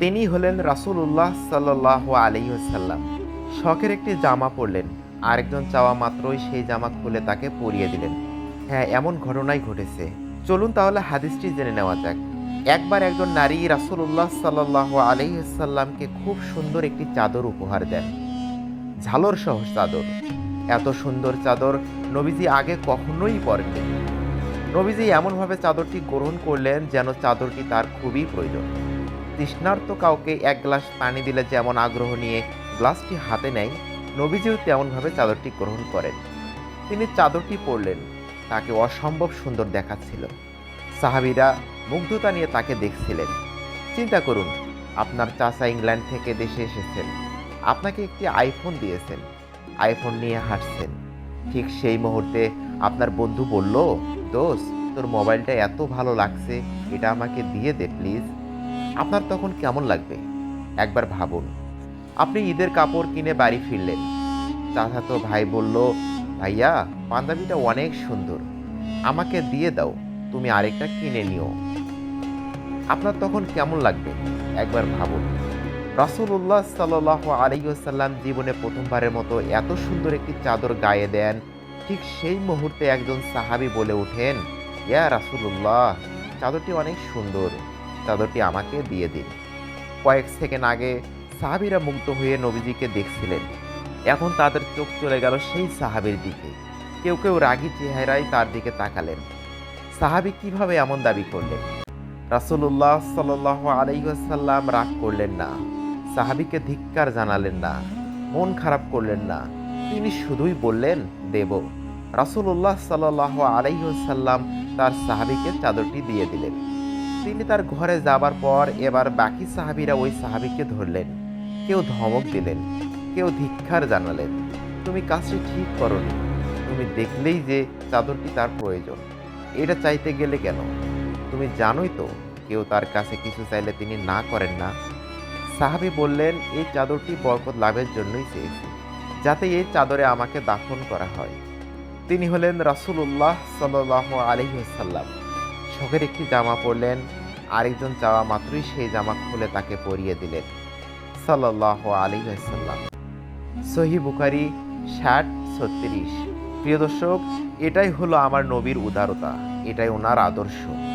তিনি হলেন রাসূলুল্লাহ সাল্লাহ আলাইসাল্লাম শখের একটি জামা পরলেন, আরেকজন চাওয়া মাত্রই সেই জামা খুলে তাকে পরিয়ে দিলেন। হ্যাঁ এমন ঘটনাই ঘটেছে। চলুন তাহলে হাদিসটি জেনে নেওয়া যাক। একবার একজন নারী রাসূলুল্লাহ সাল্লাহ আলাইসাল্লামকে খুব সুন্দর একটি চাদর উপহার দেন। ঝালর সহ চাদর। এত সুন্দর চাদর নবীজি আগে কখনোই পরেননি। নবীজি এমনভাবে চাদরটি গ্রহণ করলেন যেন চাদরটি তার খুবই প্রয়োজন। তৃষ্ণার্ত কাউকে এক গ্লাস পানি দিলে যেমন আগ্রহ নিয়ে গ্লাসটি হাতে নেয়, নবীজিও তেমনভাবে চাদরটি গ্রহণ করেন। তিনি চাদরটি পরলেন, তাকে অসম্ভব সুন্দর দেখাচ্ছিল। সাহাবিরা মুগ্ধতা নিয়ে তাকে দেখছিলেন। চিন্তা করুন, আপনার চাচা ইংল্যান্ড থেকে দেশে এসেছেন। আপনাকে একটি আইফোন দিয়েছেন। আইফোন নিয়ে হাঁটছেন। ঠিক সেই মুহূর্তে আপনার বন্ধু বলল দোষ তোর মোবাইলটা এত ভালো লাগছে, এটা আমাকে দিয়ে দে, প্লিজ। আপনার তখন কেমন লাগবে? একবার ভাবুন। আপনি ঈদের কাপড় কিনে বাড়ি ফিরলেন। চাচাতো ভাই বলল, ভাইয়া পাঞ্জাবিটা অনেক সুন্দর। আমাকে দিয়ে দাও, তুমি আরেকটা কিনে নিও। আপনার তখন কেমন লাগবে? একবার ভাবুন। রাসূলুল্লাহ সাল্লাহ আলাইসাল্লাম জীবনে প্রথমবারের মতো এত সুন্দর একটি চাদর গায়ে দেন। ঠিক সেই মুহূর্তে একজন সাহাবি বলে ওঠেন, ইয়া রাসূলুল্লাহ, চাদরটি অনেক সুন্দর। চাদরটি আমাকে দিয়ে দিন। কয়েক সেকেন্ড আগে সাহাবীরা মুগ্ধ হয়ে নবীজিকে দেখছিলেন। এখন তাদের চোখ চলে গেল সেই সাহাবীর দিকে। কেউ কেউ রাগী চেহারায় তার দিকে তাকালেন। সাহাবী কীভাবে এমন দাবি করলেন? রাসূলুল্লাহ সাল্লাহ আলাইসাল্লাম রাগ করলেন না। সাহাবীকে ধিক্কার জানালেন না। মন খারাপ করলেন না। তিনি শুধুই বললেন, দেব। রাসূলুল্লাহ সাল্লাহ আলাইসাল্লাম তার সাহাবীকে চাদরটি দিয়ে দিলেন। তিনি তার ঘরে যাবার পর এবার বাকি সাহাবীরা ওই সাহাবীকে ধরলেন। কেউ ধমক দিলেন, কেউ ধিক্কার জানালেন, তুমি কাজটি ঠিক করনি, তুমি দেখলেই যে চাদরটি তার প্রয়োজন, এটা চাইতে গেলে কেন? তুমি জানোই তো, কেউ তার কাছে কিছু চাইলে তিনি না করেন না। সাহাবি বললেন, এই চাদরটি বরকত লাভের জন্যই চেয়েছি, যাতে এই চাদরে আমাকে দাফন করা হয়। তিনি হলেন রাসূলুল্লাহ সাল্লাহ আলহিহাল্লাম শখের একটি জামা পরলেন। আরেকজন চাওয়া মাত্রই সেই জামা খুলে তাকে পরিয়ে দিলেন। সাল্লাহ আলী সাল্লাম সহি বুখারি ষাট, ছত্রিশ। প্রিয় দর্শক, এটাই হলো আমার নবীর উদারতা। এটাই ওনার আদর্শ।